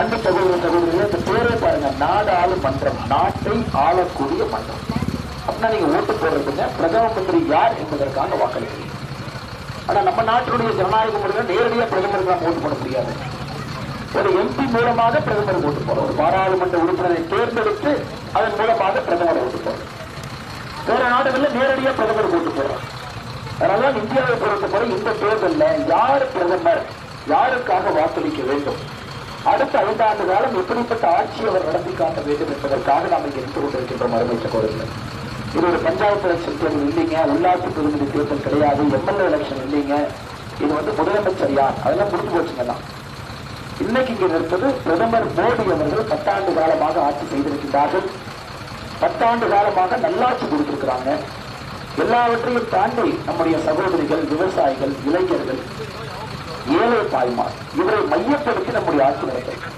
அன்பு சகோதர சகோதரிகளே இந்த பேரே பாருங்க. நாடு ஆளும் மன்றம். நாட்டை ஆளக்கூடிய மன்றம். அப்படின்னா நீங்க ஓட்டு போடுறதுங்க. பிரதம மந்திரி யார் என்பதற்காக வாக்களிக்கிறீங்க. ஆனா நம்ம நாட்டினுடைய ஜனநாயக முறையில நேரடியாக பிரதமருக்கு நாம் ஓட்டு போட முடியாது. ஒரு எம்பி மூலமாக பிரதமர் ஓட்டு போறோம் ஒரு பாராளுமன்ற உறுப்பினரை தேர்ந்தெடுத்து அதன் மூலமாக பிரதமரை ஓட்டு போறோம் வேற நாடுகள்ல நேரடியாக பிரதமர் ஓட்டு போறோம் அதனால இந்தியாவை பொறுத்தவரை இந்த தேர்தலில் யார் பிரதமர் யாருக்காக வாக்களிக்க வேண்டும்? அடுத்த ஐந்தாண்டு காலம் எப்படிப்பட்ட ஆட்சி அவர் நடத்தி காட்ட வேண்டும் என்பதற்காக நாம் இங்கே இருந்து கொண்டிருக்கின்றோம் அருமை சகோதரர்கள். இது ஒரு பஞ்சாயத்து எலெக்ஷன் தேர்தல் இல்லைங்க உள்ளாட்சி பிரதிநிதி தேர்தல் கிடையாது எம்எல்ஏ எலெக்ஷன் இல்லைங்க. இது வந்து முதலமைச்சர் யார்? அதெல்லாம் முடிஞ்சு போச்சுங்கலாம் இன்னைக்கு இங்கே இருப்பது பிரதமர் மோடி அவர்கள் பத்தாண்டு காலமாக ஆட்சி செய்திருக்கிறார்கள் பத்தாண்டு காலமாக நல்லாட்சி கொடுத்திருக்கிறாங்க. எல்லாவற்றையும் தாண்டி நம்முடைய சகோதரிகள் விவசாயிகள் இளைஞர்கள் ஏழை தாய்மார். இவரை மையப்படுத்தி நம்முடைய ஆட்சி நடக்கிறது.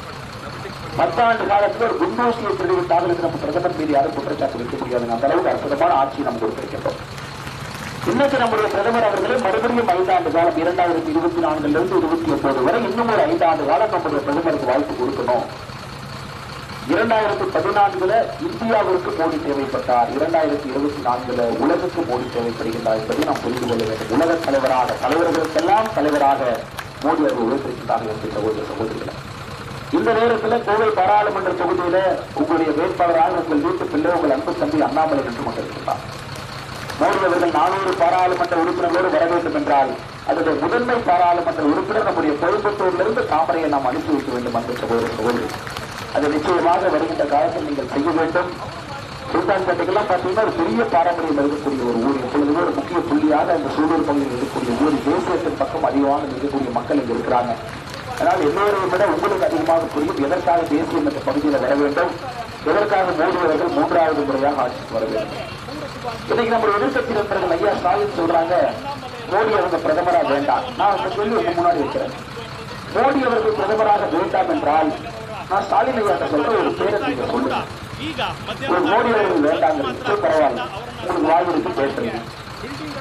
பத்தாண்டு காலத்தில் ஒரு குண்டூசியை திருவிட்டார்கள் நம்ம பிரதமர் மீது யாரும் குற்றச்சாட்டு வைக்க முடியாது. அந்த அளவுக்கு அற்புதமான ஆட்சி நம்ம கொடுத்திருக்கின்றோம். இன்னைக்கு நம்முடைய பிரதமர் அவர்களே மறுபடியும் ஐந்தாண்டு காலம் இரண்டாயிரத்தி இருபத்தி நான்குல இருந்து இருபத்தி ஒன்பது வரை இன்னும் ஒரு ஐந்தாண்டு காலம் நம்முடைய பிரதமருக்கு வாய்ப்பு கொடுக்கணும். இரண்டாயிரத்தி பதினான்குல இந்தியாவிற்கு மோடி தேவைப்பட்டார். இரண்டாயிரத்தி இருபத்தி நான்குல உலகுக்கு மோடி தேவைப்படுகின்றார் என்பதை நாம் புரிந்து கொள்ள வேண்டும். உலக தலைவராக தலைவர்களுக்கெல்லாம் தலைவராக மோடி அவர்கள் உழைத்திருக்கின்றார் என்று சகோதர சகோதரிகளை. இந்த நேரத்தில் கோவை பாராளுமன்ற தொகுதியில உங்களுடைய வேட்பாளராக உங்கள் வீட்டு பிள்ளை உங்கள் அன்பு தம்பி அண்ணாமலை நின்று கொண்டிருக்கின்றார். மோடி அவர்கள் நானூறு பாராளுமன்ற உறுப்பினர்களோடு வர வேண்டும் என்றால் அதனுடைய முதன்மை பாராளுமன்ற உறுப்பினர் நம்முடைய கோயம்புத்தூரிலிருந்து தாமரையை நாம் அனுப்பி வைக்க வேண்டும் என்று சகோதர சகோதரி. அது நிச்சயமாக வருகின்ற காலத்தில் நீங்கள் செய்ய வேண்டும். சுல்தான்பேட்டைக்கெல்லாம் பார்த்தீங்கன்னா ஒரு பெரிய பாரம்பரியம் இருக்கக்கூடிய ஒரு ஊர். எப்பொழுதுமே ஒரு முக்கிய புள்ளியாக அந்த சூழல் பகுதியில் இருக்கக்கூடிய ஊர். தேசியத்தின் பக்கம் அதிகமாக இருக்கக்கூடிய மக்கள் இங்க இருக்கிறாங்க. அதனால் எல்லோரையும் விட உங்களுக்கு அதிகமாக புரியும் எதற்காக தேசியம் என்ற பகுதியில் வர வேண்டும். எதற்காக மோடியவர்கள் மூன்றாவது முறையாக ஆட்சிக்கு வர வேண்டும்? இன்னைக்கு நம்ம எதிர்கட்சி நண்பர்கள் ஐயா ஸ்டாலின் சொல்றாங்க மோடி அவங்க பிரதமரா வேண்டாம். நான் அந்த கேள்வி முன்னாடி இருக்கிறேன். மோடி அவர்கள் பிரதமராக வேண்டாம் என்றால் நான் ஸ்டாலின் சொல்ற ஒரு ஒரு மோடி அவர்கள் பரவாயில்ல. உங்களுக்கு வாய் இருக்கு பேசுறீங்க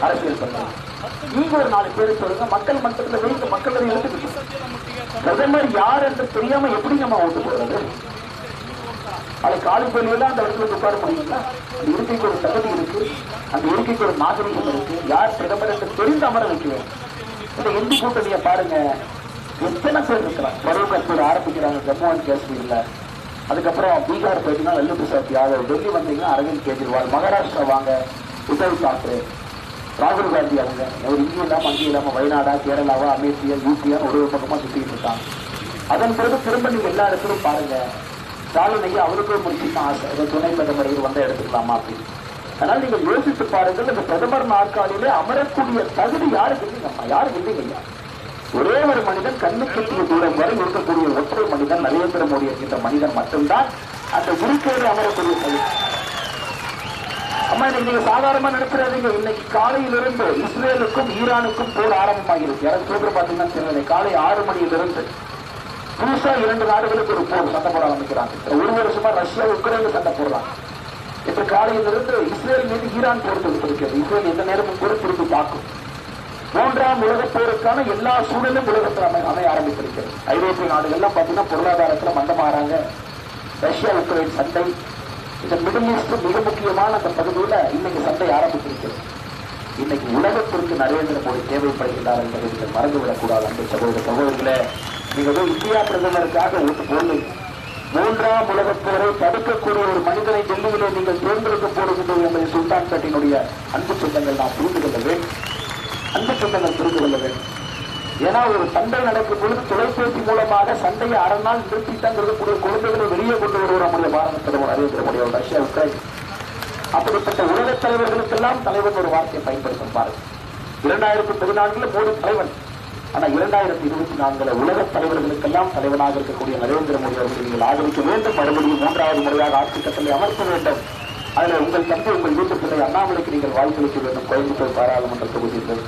அரசியல் பண்றீங்க நீங்க ஒரு நாலு பேர் சொல்லுங்க மக்கள் மன்றத்தில் வைத்து மக்கள் எழுத்துக்கிட்டு பிரதமர் யார் என்று தெரியாம எப்படி நம்ம ஓட்டு போடுறது? அது காலி அந்த இடத்துல உட்கார முடியுங்களா? அந்த இருக்கைக்கு ஒரு தகுதி இருக்கு. அந்த இருக்கைக்கு ஒரு நாகரிகம் இருக்கு. யார் பிரதமர் என்று தெரிந்து அமர வைக்கிறோம் இந்த இந்தி பாருங்க. எத்தனை பேர் இருக்கிறாங்க பருவ கட்சியில் ஆரம்பிக்கிறாங்க. ஜம்மு அண்ட் காஷ்மீர்ல அதுக்கப்புறம் பீகார் போயிட்டீங்கன்னா லல்லு பிரசாத் யாதவ். டெல்லி வந்தீங்கன்னா அரவிந்த் கெஜ்ரிவால். மகாராஷ்டிரா வாங்க. உத்தவ் தாக்கரே. ராகுல் காந்தி அவங்க. அவர் இங்கே இல்லாமல் அங்கே இல்லாமல் வயநாடா கேரளாவா அமேசியா யூபியா ஒரு ஒரு பக்கமாக சுற்றிட்டு இருக்காங்க. அதன் பிறகு திரும்ப நீங்கள் எல்லா இடத்துலையும் பாருங்க. ஸ்டாலினையும் அவருக்கும் ஒரு ஆசை. ஏதோ துணை பிரதமர் இது எடுத்துக்கலாமா அப்படின்னு. அதனால் நீங்கள் யோசித்து பாருங்கள் இந்த பிரதமர் நாற்காலியிலே அமரக்கூடிய தகுதி யாருக்கு இல்லைங்கம்மா யாருக்கு இல்லைங்க ஐயா? ஒரே ஒரு மனிதன் கண்ணுக்கு தூரம் வரை இருக்கக்கூடிய ஒற்றை மனிதன் நரேந்திர மோடி என்கின்ற மனிதன் மட்டும்தான் அந்த குருக்கேடு அமரக்கூடிய மனிதன். அம்மா இன்னைக்கு நீங்க சாதாரணமா நடத்துறாதீங்க இன்னைக்கு காலையிலிருந்து இஸ்ரேலுக்கும் ஈரானுக்கும் போர் ஆரம்பமாகிறது. யாராவது சொல்ற பாத்தீங்கன்னா காலை ஆறு மணியிலிருந்து புதுசா இரண்டு நாடுகளுக்கு ஒரு போர் சண்டை போட ஆரம்பிக்கிறாங்க. ஒரு வருஷமா ரஷ்யா உக்ரைன் சண்டை போடுறாங்க. இப்ப காலையிலிருந்து இஸ்ரேல் மீது ஈரான் போர் தொடுத்திருக்கிறது. இஸ்ரேல் எந்த நேரமும் கூட திருப்பி தாக்கும் மூன்றாம் உலகப் போருக்கான எல்லா சூழலும் உலகத்தில் அமை அமைய ஆரம்பித்திருக்கிறது ஐரோப்பிய நாடுகள்லாம் பார்த்தீங்கன்னா பொருளாதாரத்தில் மந்தமாறாங்க. ரஷ்யா உக்ரைன் சண்டை. இந்த மிடில் ஈஸ்ட் மிக முக்கியமான அந்த பகுதியில் இன்னைக்கு சண்டை ஆரம்பித்திருக்கிறது இன்னைக்கு உலகத்திற்கு நரேந்திர மோடி தேவைப்படுகிறார் என்பதை நீங்கள் மறந்துவிடக்கூடாது அந்த சகோதர சகோதரர்களே நீங்கள் இந்தியா பிரதமருக்காக ஓட்டு போடலைங்க மூன்றாம் உலகப் போரை தடுக்கக்கூடிய ஒரு மனிதனை டெல்லியிலே நீங்கள் தேர்ந்தெடுக்க போடுகின்றது என்பதை சுல்தான் பேட்டினுடைய அன்பு சொந்தங்கள் நாம் புரிந்து கொள்ள வேண்டும். அன்பு சொந்தங்கள் புரிந்து கொள்ள வேண்டும் ஏன்னா ஒரு சண்டை நடக்கும் பொழுது தொலைபேசி மூலமாக சண்டையை அரை நாள் நிறுத்தித்தான் இருக்கக்கூடிய குழந்தைகளை வெளியே கொண்டு வருவோம் நம்முடைய பாரத பிரதமர் நரேந்திர மோடி அவர் ரஷ்யா உக்ரைன். அப்படிப்பட்ட உலகத் தலைவர்களுக்கெல்லாம் தலைவன் ஒரு வார்த்தையை பயன்படுத்தும் பாருங்க. இரண்டாயிரத்தி பதினான்குல மோடி தலைவன். ஆனா இரண்டாயிரத்தி இருபத்தி நான்குல உலக தலைவர்களுக்கெல்லாம் தலைவனாக இருக்கக்கூடிய நரேந்திர மோடி அவர்கள் நீங்கள் ஆதரிக்க வேண்டும். மறுபடியும் மூன்றாவது முறையாக ஆட்சி கட்டளை அமர்த்த வேண்டும். அதுல உங்கள் தம்பி உங்கள் வீட்டு பிள்ளை அண்ணாமலைக்கு நீங்கள் வாய்ப்பளிக்க வேண்டும் கோயம்புத்தூர் பாராளுமன்ற தொகுதியில்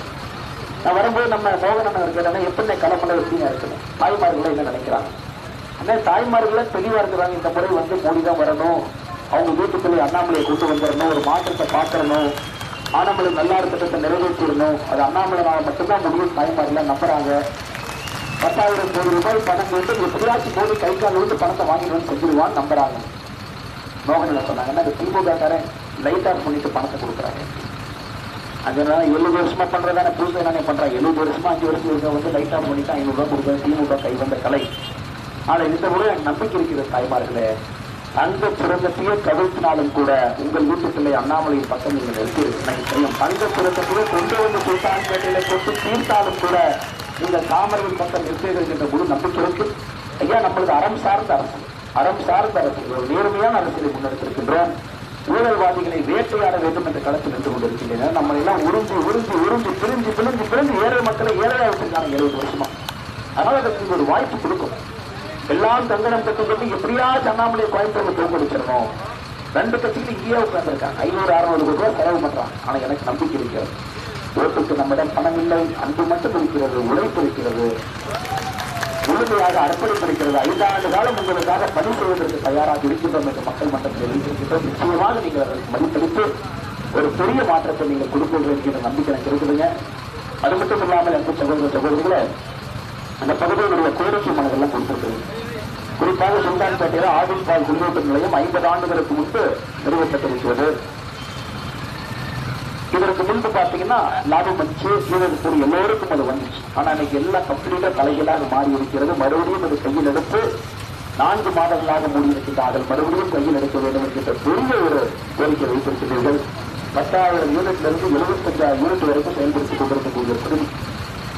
நான் வரும்போது நம்ம மோகனன் இருக்கிறாங்க எப்படி கலப்பட எப்படிங்க இருக்கணும்? தாய்மார்களை என்ன நினைக்கிறாங்க? ஆனால் தாய்மார்களே தெளிவா இருக்கிறாங்க. இந்த முறை வந்து மோடி தான் வரணும். அவங்க வீட்டுக்குள்ளே அண்ணாமலையை கொண்டு வந்துடணும் ஒரு மாற்றத்தை பார்க்கணும் ஆனமலை நல்லாறு திட்டத்தை நிறைவேற்றிடணும். அது அண்ணாமலைனால மட்டும்தான் முடியும். தாய்மார்கள் நம்புறாங்க. பத்தாயிரம் கோடி ரூபாய் பணம் கேட்டு எப்படியாச்சும் போது கை கால் விட்டு பணத்தை வாங்கிடுவோம்னு செஞ்சிருவான் நம்புறாங்க. மோகனில் சொன்னாங்கன்னா இந்த திமுக லைட் ஆஃப் பண்ணிட்டு பணத்தை கொடுக்குறாங்க. அதனால எழுபது வருஷமா பண்றதான புதுசு என்ன பண்றேன் எழுபது வருஷமா அஞ்சு வருஷம் இருக்க வந்து லைட் ஆஃப் பண்ணிட்டு ஐநூறு ரூபாய் கொடுக்குறது திமுக கை வந்த கலை. ஆனா இந்த முறை நம்பிக்கை இருக்கிறது தாய்மார்களே தங்க சுரங்கத்தையே கவிழ்த்தினாலும் கூட உங்கள் வீட்டு பிள்ளை அண்ணாமலையின் பக்கம் நீங்கள் நிறுத்தியிருக்கீங்க தெரியும் தங்க சுரங்கத்தையே கொண்டு வந்து சுல்தான்பேட்டையில கொண்டு தீர்த்தாலும் கூட நீங்கள் தாமரையின் பக்கம் நிறுத்தீர்கள் என்ற முழு நம்பிக்கை இருக்கு. ஐயா நம்மளது அறம் சார்ந்த அரசு. அறம் சார்ந்த அரசு நேர்மையான அரசியலை முன்னெடுத்திருக்கின்றோம். ஊழல்வாதிகளை வேட்டையாட வேண்டும் என்ற களத்தில் நின்று கொண்டிருக்கின்றனர் நம்ம எல்லாம் உறிஞ்சி உறிஞ்சி உறிஞ்சி பிரிஞ்சு பிரிஞ்சு பிரிஞ்சு ஏழை மக்களை ஏழையாக வச்சிருக்காங்க எழுபது வருஷமா அதனால அதற்கு ஒரு வாய்ப்பு கொடுக்கும் எல்லாம் தங்கடம் கட்டு எப்படியா எப்படியாச்சும் அண்ணாமலை கோயம்புத்தூர்ல தோக்கடிச்சிடணும் ரெண்டு கட்சிக்கு இங்கேயே உட்கார்ந்துருக்காங்க. ஐநூறு அறுநூறு கோடி ரூபாய் செலவு பண்றாங்க. ஆனா எனக்கு நம்பிக்கை இருக்கிறது. ஓட்டுக்கு நம்மிடம் பணம் இல்லை. அன்பு மட்டும் இருக்கிறது உழைப்பு இருக்கிறது. முழுமையாக அர்ப்பணித்திருக்கிறது. ஐந்தாண்டு காலம் உங்களுக்காக பணி செய்வதற்கு தயாராக இருக்கின்றோம் என்று மக்கள் மன்றத்தில் எழுதியிருக்கின்றோம் நிச்சயமாக நீங்கள் அதற்கு மதிப்பளித்து ஒரு பெரிய மாற்றத்தை நீங்கள் கொடுப்பீர்கள் என்கிற நம்பிக்கை எனக்கு இருக்குதுங்க. அது மட்டும் இல்லாமல் அன்பு சகோதர சகோதரிகளை அந்த பகுதியினுடைய கோரிக்கை மனதெல்லாம் கொடுத்திருக்கிறது. குறிப்பாக சுல்தான்பேட்டையில் ஆவின் பால் குடிநீட்டு நிலையம் ஐம்பது ஆண்டுகளுக்கு முன்பு நிறுவப்பட்டிருக்கிறது இதற்கு முன்பு பாத்தீங்கன்னா லாபம் வந்துச்சு இதற்கு எல்லோருக்கும் அது வந்துச்சு. ஆனா இன்னைக்கு எல்லா கம்ப்ளீட்டா தலைகளாக மாறி இருக்கிறது. மறுபடியும் அது கையில் எடுத்து நான்கு மாதங்களாக மூடி இருக்கின்றார்கள் மறுபடியும் கையில் எடுக்க வேண்டும் என்கின்ற பெரிய ஒரு கோரிக்கை வைத்திருக்கிறீர்கள். பத்தாயிரம் யூனிட்ல இருந்து எழுபத்தஞ்சாயிரம் யூனிட் வரைக்கும் செயல்படுத்திக் கொண்டிருக்கக்கூடிய பகுதி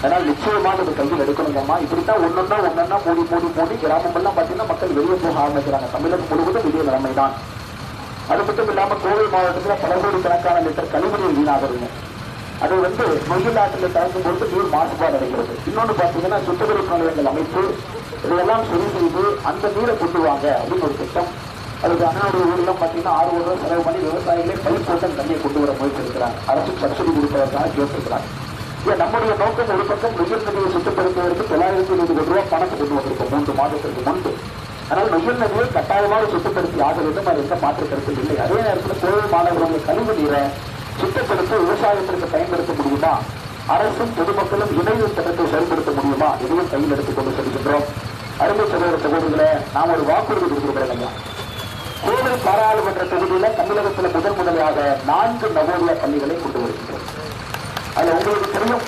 அதனால் நிச்சயமாக அது கையில் எடுக்கணுங்கம்மா. இப்படித்தான் ஒன்னொன்னா ஒன்னொன்னா மூடி மூடி மூடி. கிராமங்கள்லாம் பாத்தீங்கன்னா மக்கள் வெளியே போக ஆரம்பிக்கிறாங்க. தமிழகம் முழுவதும் இதே நிலைமை தான் அது மட்டும் இல்லாம கோவை மாவட்டத்துல பல கோடிக்கணக்கான லிட்டர் கழிவுநீர் வீணாகிறது. அது வந்து நொய்யல் ஆற்றில் கலக்கும் பொழுது நீர் மாசுபாடு அடைகிறது. இன்னொன்னு பார்த்தீங்கன்னா சுத்திகரிப்பு நிலையங்கள் அமைப்பு இதையெல்லாம் சரி செய்து அந்த நீரை கொண்டு வாங்க அப்படின்னு ஒரு திட்டம். அதுக்கு அண்ணனுடைய ஊரில் பாத்தீங்கன்னா ஆறு ரூபாய் செலவு பண்ணி விவசாயிகளே பைப் போட்டம் தண்ணியை கொண்டு வர முயற்சி இருக்கிறாங்க அரசு சப்சிடி கொடுப்பதற்காக கேட்டிருக்கிறாங்க. ஏன் நம்முடைய நோக்கம் ஒரு பக்கம் நொய்யல் நதியை சுத்தப்படுத்துவதற்கு தொள்ளாயிரத்தி இருபது கோடி ரூபாய் பணத்தை கொண்டு வந்திருக்கோம். மூன்று மாதத்திற்கு முன்பு. அதனால் நொய்யல் கட்டாயமாக சுத்தப்படுத்தி ஆக வேண்டும் அது எந்த மாற்று கருத்து இல்லை. அதே நேரத்தில் கோவை மாணவர்களுடைய கழிவு நீரை சுத்தப்படுத்த விவசாயத்திற்கு பயன்படுத்த முடியுமா? அரசும் பொதுமக்களும் இணைய திட்டத்தை செயல்படுத்த முடியுமா? இதையும் கையில் எடுத்துக்கொண்டு செல்கின்றோம். அருமை சகோதர சகோதரிகளை நாம் ஒரு வாக்குறுதி கொடுத்திருக்கிறோம் ஐயா கோவை பாராளுமன்ற தொகுதியில தமிழகத்தில் முதன் முதலாக நான்கு நவோதயா பள்ளிகளை கொண்டு வருகின்றோம். அதுல உங்களுக்கு தெரியும்.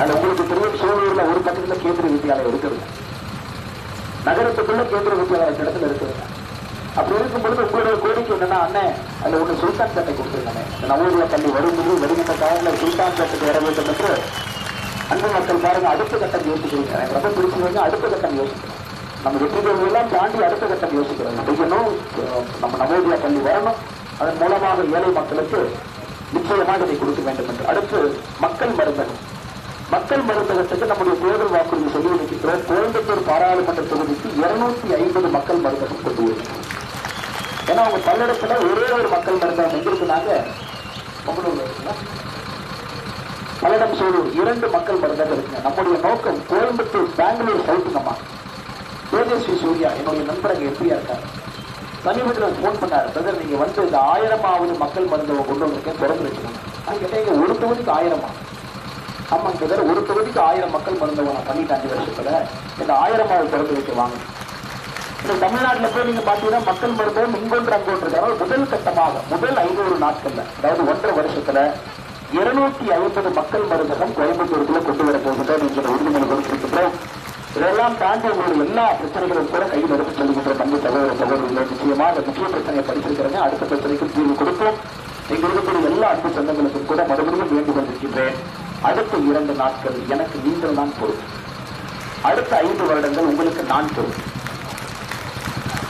அதுல உங்களுக்கு தெரியும் சூழலில் ஒரு பக்கத்தில் கேந்திர வித்தியாலயம் இருக்கிறது. நகரத்துக்குள்ள கேந்திர வித்தியாலயம் இடத்துல அப்படி இருக்கும்பொழுது உங்களுடைய கோரிக்கை என்னன்னா அண்ணன் அதுல ஒண்ணு சுல்தான் சட்டை கொடுத்துருக்காங்க இந்த தள்ளி பள்ளி வரும்போது வருகின்ற காலங்களில் சுல்தான் சட்டத்தை வர வேண்டும் என்று அன்பு மக்கள் பாருங்க அடுத்த கட்டம் யோசிக்கிறீங்க. எனக்கு ரொம்ப பிடிச்சவங்க அடுத்த கட்டம் யோசிக்கிறோம். நம்ம வெற்றிகள் எல்லாம் தாண்டி அடுத்த கட்டம் யோசிக்கிறோம். செய்யணும் நம்ம நவோதயா பள்ளி வரணும். அதன் மூலமாக ஏழை மக்களுக்கு நிச்சயமாக இதை கொடுக்க வேண்டும் என்று. அடுத்து மக்கள் மருந்தகம். மக்கள் மருந்தகத்துக்கு நம்முடைய தேர்தல் வாக்குறுதி சொல்லி இருக்கின்றோம் கோயம்புத்தூர் பாராளுமன்ற தொகுதிக்கு இருநூத்தி ஐம்பது மக்கள் மருந்தகம் கொண்டு வருகிறோம் ஏன்னா அவங்க பல்லடத்துல ஒரே ஒரு மக்கள் மருந்தகம் எங்க பல்லடம் சூழல் இரண்டு மக்கள் மருந்தகம் இருக்குங்க. நம்முடைய நோக்கம் கோயம்புத்தூர் பெங்களூர் சவுத்துங்கம்மா தேஜஸ்வி சூர்யா என்னுடைய நண்பர் அங்க எப்படியா இருக்காரு? சமீபத்தில் ஃபோன் பண்ணாரு. பிரதர் நீங்க வந்து இந்த ஆயிரமாவது மக்கள் மருந்தகம் கொண்டு வந்திருக்கேன் திறந்து வச்சுக்கணும் நான் கேட்டேன் இங்க ஒரு தொகுதிக்கு ஆயிரமா? ஆமாங்க பிரதர் ஒரு தொகுதிக்கு ஆயிரம் மக்கள் மருந்தகம் நான் அஞ்சு வருஷத்துல இந்த ஆயிரமாவது திறந்து வைக்க வாங்க. இந்த தமிழ்நாட்டில் போய் நீங்க பாத்தீங்கன்னா மக்கள் மருத்துவம் இங்கொன்று அங்கொன்று இருக்கு. முதல் கட்டமாக முதல் ஐநூறு நாட்கள்ல அதாவது ஒன்றரை வருஷத்துல இருநூத்தி ஐம்பது மக்கள் மருந்தகம் கோயம்புத்தூருக்குள்ள கொண்டு வர போகின்றோம் என்கிற உறுதிமொழி கொடுத்திருக்கின்றோம் இதெல்லாம் தாண்டி உங்களுடைய எல்லா பிரச்சனைகளும் கூட கை நடத்தி செல்கின்ற தம்பி சகோதர சகோதரிகளை நிச்சயமா அந்த முக்கிய பிரச்சனையை படிச்சிருக்கிறேங்க அடுத்த பிரச்சனைக்கு தீர்வு கொடுப்போம். இங்க இருக்கக்கூடிய எல்லா அன்பு சொந்தங்களுக்கும் கூட மறுபடியும் வேண்டுகொண்டிருக்கின்றேன் அடுத்த இரண்டு நாட்கள் எனக்கு நீங்கள் தான் பொறுப்பு. அடுத்த ஐந்து வருடங்கள் உங்களுக்கு நான் பொறுப்பு.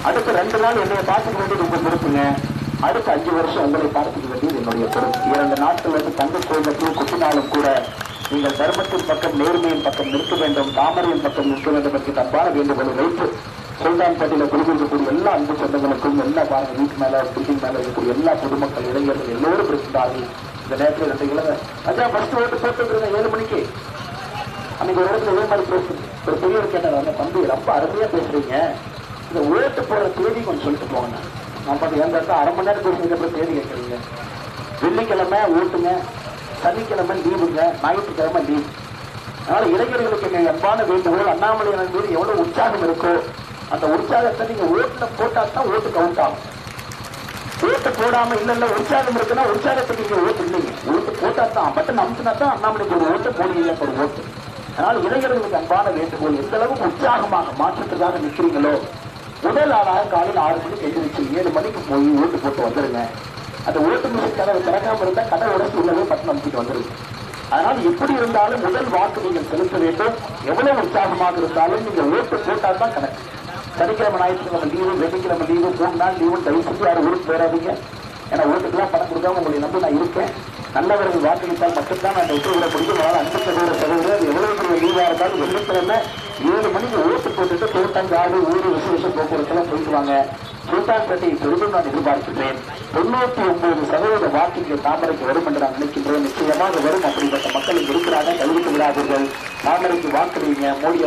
அடுத்த ரெண்டு நாள் என்னை பார்த்துக்க வேண்டியது உங்க பொறுப்புங்க. அடுத்த அஞ்சு வருஷம் உங்களை பார்த்துக்க வேண்டியது என்னுடைய பொறுப்பு. இரண்டு நாட்கள் வந்து தங்க கோயிலுக்கு குட்டினாலும் கூட நீங்கள் தர்மத்தின் பக்கம் நேர்மையின் பக்கம் நிற்க வேண்டும். தாமரையின் பக்கம் நிற்க வேண்டும் என்று தப்பான வேண்டுகோளை வைத்து சுல்தான்பேட்டையில குடியிருக்கக்கூடிய எல்லா அன்பு சொந்தங்களுக்கும் எல்லா பாருங்க வீட்டு மேல பில்டிங் மேல இருக்கக்கூடிய எல்லா பொதுமக்கள் இளைஞர்கள் எல்லோரும் இருக்கிறார்கள் இந்த நேரத்தில் ரெண்டு இளங்க அஜா ஃபர்ஸ்ட் ஓட்டு போட்டு ஏழு மணிக்கு. அன்னைக்கு ஒரு இடத்துல இதே மாதிரி பேசு ஒரு பெரியவர் கேட்டார் அந்த தம்பி ரொம்ப அருமையா பேசுறீங்க. இந்த ஓட்டு போடுற தேதி கொஞ்சம் சொல்லிட்டு போங்க நான் பார்த்து எங்க இடத்துல அரை மணி நேரம் பேசுறீங்க அப்புறம் தேதி கேட்குறீங்க. வெள்ளிக்கிழமை ஓட்டுங்க சனிக்கிழமை லீவுங்க ஞாயிற்றுக்கிழமை லீவ். அதனால இளைஞர்களுக்கு எங்க அன்பான வேண்டுகோள் அண்ணாமலையின் மீது எவ்வளவு உற்சாகம் இருக்கோ அந்த உற்சாகத்தை நீங்க ஓட்டுல போட்டா தான் ஓட்டு கவுண்ட் ஆகும். ஓட்டு போடாம இல்ல இல்ல உற்சாகம் இருக்குன்னா உற்சாகத்துக்கு நீங்க ஓட்டு இல்லைங்க. ஓட்டு போட்டா தான் பட்டன் நம்பினா தான் அண்ணாமலைக்கு ஒரு ஓட்டு போடுவீங்க ஒரு ஓட்டு. அதனால இளைஞர்களுக்கு அன்பான வேண்டுகோள் எந்த அளவுக்கு உற்சாகமாக மாற்றத்துக்காக நிற்கிறீங்களோ முதல் ஆளாக காலையில் ஆறு மணிக்கு எந்திரிச்சு ஏழு மணிக்கு போய் ஓட்டு போட்டு வந்துருங்க. அந்த ஓட்டு மிஷின் கதவு திறக்காம இருந்தா கடை உடச்சு உள்ளவே நம்பிக்கிட்டு அமுத்திட்டு வந்துருங்க. அதனால் எப்படி இருந்தாலும் முதல் வாக்கு நீங்கள் செலுத்த வேண்டும். எவ்வளவு உற்சாகமாக இருந்தாலும் நீங்கள் ஓட்டு போட்டால் தான் கணக்கு. சனிக்கிழமை ஞாயிற்றுக்கிழமை லீவு வெள்ளிக்கிழமை லீவு மூணு நாள் லீவு தயவு செஞ்சு யாரும் ஊருக்கு போயிடாதீங்க ஏன்னா ஊருக்குலாம் பணம் கொடுக்காம உங்களை நம்பி நான் இருக்கேன். நல்லவர்கள் வாக்களித்தால் மட்டும்தான் நான் உத்தரவிட முடியும். அதனால் அன்பு சதவீத சதவீதம் எவ்வளவு பெரிய லீவாக இருந்தாலும் வெள்ளிக்கிழமை ஏழு மணிக்கு ஓட்டு போட்டுட்டு தோட்டங்காடு ஊர் விசேஷ போக்குவரத்துலாம் போயிட்டு வாங்க. சுல்தான்பேட்டையை பெரிதும் நான் எதிர்பார்க்கின்றேன். தொண்ணூத்தி ஒன்பது சதவீத வாக்குக்கு தாமரைக்கு வரும் என்று நான் நினைக்கின்றேன். நிச்சயமாக வரும் அப்படிப்பட்ட மக்கள் இங்கு இருக்கிறாங்க கைவிட்டு விடாதீர்கள். தாமரைக்கு வாக்களிங்க மோடி